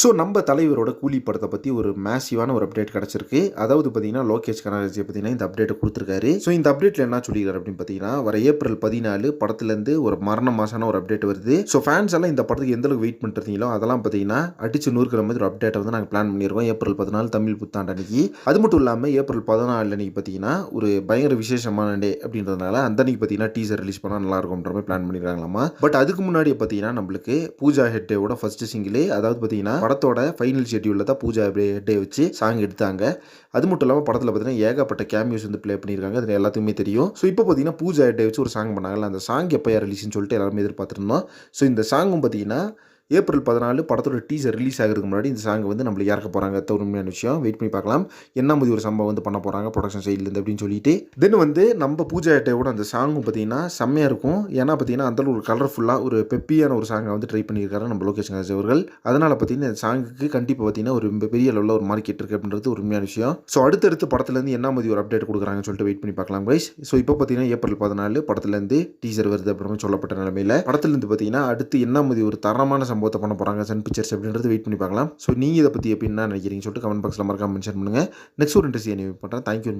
So நம்ம தலைவரோட கூலி படத்தை பற்றி ஒரு மேசிவான ஒரு அப்டேட் கிடச்சிருக்கு. அதாவது பார்த்தீங்கன்னா லோகேஷ் கனகராஜ் பார்த்தீங்கன்னா இந்த அப்டேட்டை கொடுத்துருக்காரு. ஸோ இந்த அப்டேட்டில் என்ன சொல்லியிருக்காரு அப்படின்னு பார்த்தீங்கன்னா வர ஏப்ரல் பதினாலு படத்துலேருந்து ஒரு மரண மாசான ஒரு அப்டேட் வருது. ஸோ ஃபேன்ஸ் எல்லாம் இந்த படத்துக்கு எந்த அளவுக்கு வெயிட் பண்ணுறீங்களோ அதெல்லாம் பார்த்தீங்கன்னா அடிச்சு நூறுக்கிற மாதிரி ஒரு அப்டேட்டை வந்து நாங்கள் பிளான் பண்ணியிருக்கோம். ஏப்ரல் பதினாலு தமிழ் புத்தாண்டு அன்னைக்கு. அது மட்டும் இல்லாமல் ஏப்ரல் பதினாலு அன்னைக்கு பார்த்தீங்கன்னா ஒரு பயங்கர விசேஷமான டே அப்படின்றதுனால அந்த அன்னைக்கு பார்த்தீங்கன்னா டீசர் ரிலீஸ் பண்ணால் நல்லா இருக்கும்ன்ற மாதிரி பிளான் பண்ணியிருக்காங்களாமா. பட் அதுக்கு முன்னாடி பார்த்தீங்கன்னா நம்மளுக்கு பூஜா ஹெட்டேவோட ஃபர்ஸ்ட் சிங்கிளே அதாவது பார்த்தீங்கன்னா படத்தோட ஃபைனல் ஷெட்யூலில் தான் பூஜா டே வச்சு சாங் எடுத்தாங்க. அது மட்டும் இல்லாமல் படத்தில் பார்த்தீங்கன்னா ஏகப்பட்ட கேமியூஸ் வந்து ப்ளே பண்ணியிருக்காங்க. அது எல்லாத்துக்குமே தெரியும். ஸோ இப்போ பார்த்தீங்கன்னா பூஜா டே வச்சு ஒரு சாங் பண்ணாங்கல்ல அந்த சாங் எப்போ ரிலீஸ்னு சொல்லிட்டு எல்லாருமே எதிர்பார்த்துருந்தோம். ஸோ இந்த சாங்கும் பார்த்தீங்கன்னா ஏப்ரல் பதினாலு படத்தோட டீசர் ரிலீஸ் ஆகிறதுக்கு முன்னாடி இந்த சாங் வந்து நம்மளுக்கு இறக்க போகிறாங்க அது உண்மையான விஷயம் வெயிட் பண்ணி பார்க்கலாம். என்ன மாதிரி ஒரு சம்பவம் வந்து பண்ண போகிறாங்க ப்ரொடக்ஷன் சைட்லேருந்து அப்படின்னு சொல்லிட்டு. தென் வந்து நம்ம பூஜா ஹெட்டையோட அந்த சாங்கும் பார்த்தீங்கன்னா செம்மையாக இருக்கும். ஏன்னா பார்த்தீங்கன்னா அந்த ஒரு கலர்ஃபுல்லாக ஒரு பெப்பியான ஒரு சாங்கை வந்து ட்ரை பண்ணியிருக்காரு நம்ம லோகேஷ் கனகராஜ் அவர்கள். அதனால் பார்த்தீங்கன்னா இந்த சாங்குக்கு கண்டிப்பாக பார்த்தீங்கன்னா ஒரு பெரிய லெவலில் ஒரு மார்க்கெட் இருக்குது அப்படின்றது ஒரு உண்மையான விஷயம். ஸோ அடுத்தடுத்து படத்துலேருந்து என்ன மாதிரி ஒரு அப்டேட் கொடுக்குறாங்கன்னு சொல்லிட்டு வெயிட் பண்ணி பார்க்கலாம் கைஸ் ஸோ இப்போ பார்த்தீங்கன்னா ஏப்ரல் பதினாலு படத்துலேருந்து டீசர் வருது அப்படின்னு சொல்லப்பட்ட நிலமையில். படத்துலேருந்து பார்த்தீங்கன்னா அடுத்து என்ன மாதிரி ஒரு தரமான சம்பவத்தை பண்ண போகிறாங்க சன் பிக்சர்ஸ் அப்படின்றது வெயிட் பண்ணி பார்க்கலாம். ஸோ நீங்கள் இதை பற்றி எப்படி என்ன நினைக்கிறீங்க சொல்லிட்டு கமெண்ட் பாக்ஸில் மறக்காம மென்ஷன் பண்ணுங்கள் நெக்ஸ்ட் ஒரு இன்ட்ரெஸ்ட் என்ன பண்ணுறேன் தேங்க்யூ